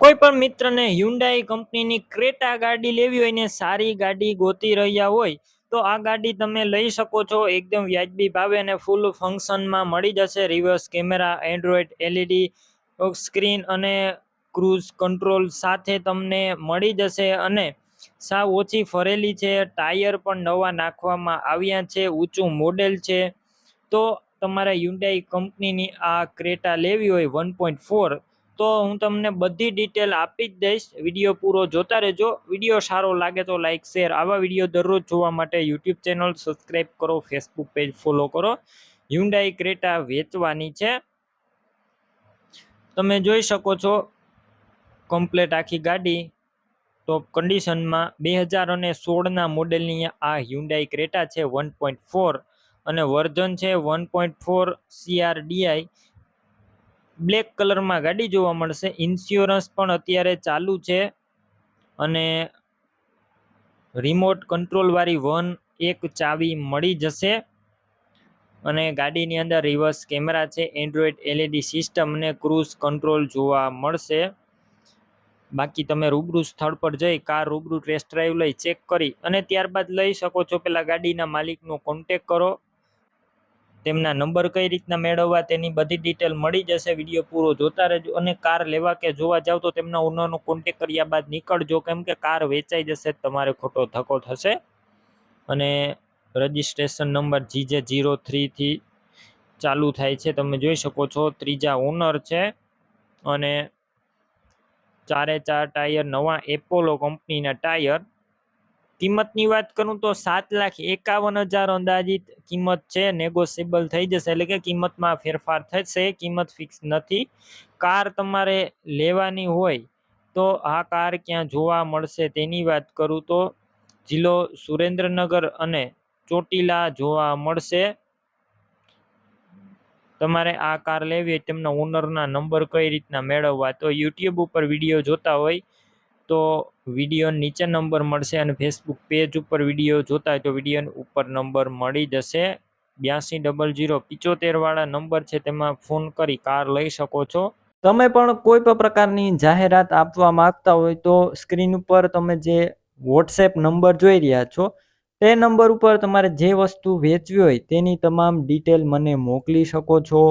કોઈ પણ મિત્રને હ્યુન્ડાઈ કંપનીની ક્રેટા ગાડી લેવી હોય ને સારી ગાડી ગોતી રહ્યા હોય, તો આ ગાડી તમે લઈ શકો છો. એકદમ વ્યાજબી ભાવે અને ફૂલ ફંક્શનમાં મળી જશે. Reverse camera Android LED screen અને ક્રૂઝ કંટ્રોલ સાથે તમને મળી જશે અને સાવ ઓછી ફરેલી છે. ટાયર પણ નવા નાખવામાં આવ્યા છે. ઊંચું મોડેલ છે. તો તમારે હ્યુન્ડાઈ કંપનીની આ ક્રેટા લેવી હોય વન પોઈન્ટ ફોર તો હું તમને બધી ડિટેલ આપી જ દઈશ. વીડિયો પૂરો જોતા રહેજો. વીડિયો સારો લાગે તો લાઈક શેર આવા વીડિયો દરરોજ જોવા માટે યુટ્યુબ ચેનલ સબસ્ક્રાઈબ કરો ફેસબુક પેજ ફોલો કરો. હ્યુન્ડાઈ ક્રેટા વેચવાની છે. તમે જોઈ શકો છો કમ્પ્લેટ આખી ગાડી. ટોપ કન્ડિશનમાં બે હજાર અને સોળના મોડેલની આ હ્યુન્ડાઈ ક્રેટા છે વન પોઈન્ટ ફોર અને વર્ઝન છે one point four CRDI black કલરમાં ગાડી જોવા મળશે. ઇન્સ્યોરન્સ પણ અત્યારે ચાલુ છે અને રિમોટ કંટ્રોલવાળી વન એક ચાવી મળી જશે. અને ગાડીની અંદર રિવર્સ કેમેરા છે એન્ડ્રોઈડ એલઈડી સિસ્ટમ અને ક્રૂઝ કંટ્રોલ જોવા મળશે. બાકી તમે રૂબરૂ સ્થળ પર જઈ કાર રૂબરૂ ટેસ્ટ ડ્રાઈવ લઈ ચેક કરી અને ત્યારબાદ લઈ શકો છો. પેલા ગાડીના માલિકનો કોન્ટેક કરો. તેમના નંબર કઈ રીતના મેળવવા તેની બધી ડિટેલ મળી જશે. વીડિયો પૂરો જોતા રહેજો અને કાર લેવા કે જોવા જાવ તો તેમના ઓનરનો કોન્ટેક કર્યા બાદ નીકળજો. કેમ કે કાર વેચાઈ જશે, તમારે ખોટો ધક્કો થશે. અને રજિસ્ટ્રેશન નંબર જીજે જીરો થ્રીથી ચાલુ થાય છે. તમે જોઈ શકો છો, ત્રીજા ઓનર છે અને ચારે ચાર ટાયર નવા એપોલો કંપનીના ટાયર કિંમતની વાત કરું તો સાત લાખ એકાવન હજાર અંદાજિત કિંમત છે નેગોશિયેબલ થઈ જશે. એટલે કે કિંમતમાં ફેરફાર થશે, કિંમત ફિક્સ નથી. કાર તમારે લેવાની હોય તો આ કાર ક્યાં જોવા મળશે તેની વાત કરું તો જિલ્લો સુરેન્દ્રનગર અને ચોટીલા જોવા મળશે. તમારે આ કાર લેવી હોય, તેમના ઓનરના નંબર કઈ રીતના મેળવવા? તો યુટ્યુબ ઉપર વીડિયો જોતા હોય તો વીડિયો નીચે નંબર મળશે અને ફેસબુક પેજ ઉપર વીડિયો જોતા હોય તો વીડિયો ઉપર નંબર મળી જશે. બ્યાસી ડબલ જીરો પિચોતેરવાળા નંબર છે તેમાં ફોન કરી કાર લઈ શકો છો. તમે પણ કોઈ પણ પ્રકારની જાહેરાત આપવા માંગતા હોય તો સ્ક્રીન ઉપર તમે જે વોટ્સએપ નંબર જોઈ રહ્યા છો, તે નંબર ઉપર તમારે જે વસ્તુ વેચવી હોય તેની તમામ ડિટેલ મને મોકલી શકો છો.